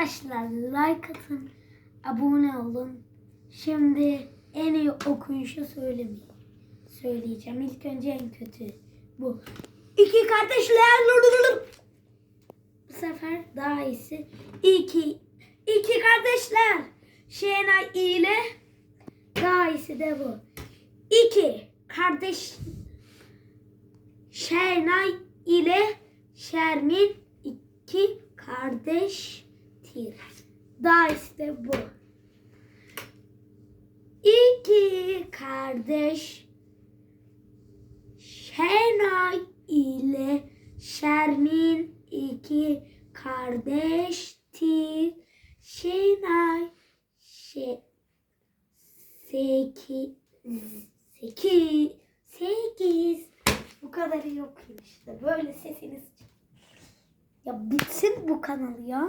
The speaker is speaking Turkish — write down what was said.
Arkadaşlar like atın, abone olun. Şimdi en iyi okuyuşu söylemeyin. Söyleyeceğim. İlk önce en kötü bu. İki kardeşler. Bu sefer daha iyisi. İki, iki kardeşler. Şenay ile daha iyisi de bu. İki kardeş Şenay ile Şermin iki kardeştir. Daha iyisi de bu. İki kardeş Şenay ile Şermin iki kardeştir. Şenay şe, sekiz, sekiz, sekiz. Bu kadar yok işte. Böyle sesiniz. Ya bitsin bu kanal ya.